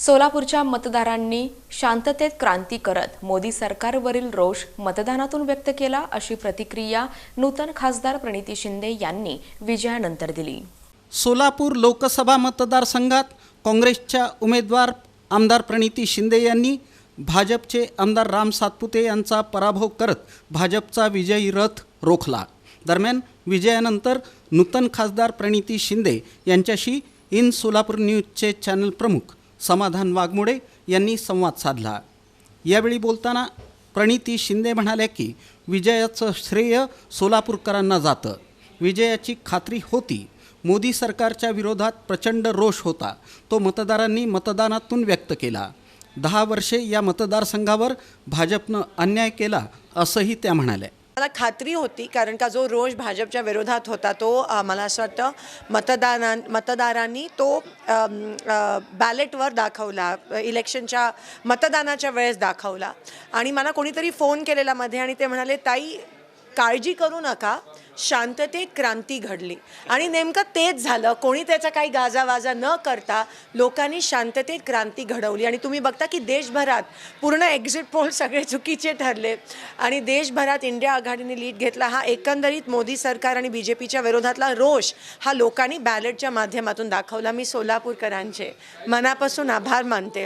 सोलापूरच्या मतदारांनी शांततेत क्रांती करत मोदी सरकारवरील रोष मतदानातून व्यक्त केला अशी प्रतिक्रिया नूतन खासदार प्रणिती शिंदे यांनी विजयानंतर दिली. सोलापूर लोकसभा मतदारसंघात काँग्रेसच्या उमेदवार आमदार प्रणिती शिंदे यांनी भाजपचे आमदार राम सातपुते यांचा पराभव करत भाजपचा विजयी रथ रोखला. दरम्यान विजयानंतर नूतन खासदार प्रणिती शिंदे यांच्याशी इन सोलापूर न्यूजचे चॅनल प्रमुख समाधान वाघमोडे यांनी संवाद साधला. यावेळी बोलताना प्रणिती शिंदे म्हणाल्या की विजयाचं श्रेय सोलापूरकरांना जातं. विजयाची खात्री होती. मोदी सरकारच्या विरोधात प्रचंड रोष होता. तो मतदारांनी मतदानातून व्यक्त केला. दहा वर्षे या मतदारसंघावर भाजपनं अन्याय केला असंही त्या म्हणाल्या. मला खात्री होती कारण का जो रोष भाजपच्या विरोधात होता तो मला असं वाटतं मतदारां मतदारांनी तो बॅलेटवर दाखवला इलेक्शनच्या मतदानाच्या वेळेस दाखवला. आणि मला कोणीतरी फोन केलेला मध्ये आणि ते म्हणाले ताई काळजी करू नका शांततेत क्रांती घडली. आणि नेमकं तेच झालं. कोणी त्याचा काही गाजावाजा न करता लोकांनी शांततेत क्रांती घडवली. आणि तुम्ही बघता की देशभरात पूर्ण एक्झिट पोल सगळे चुकीचे ठरले. आणि देशभरात इंडिया आघाडीने लीड घेतला. हा एकंदरीत मोदी सरकार आणि बी जे पीच्या विरोधातला रोष हा लोकांनी बॅलेटच्या माध्यमातून दाखवला. मी सोलापूरकरांचे मनापासून आभार मानते.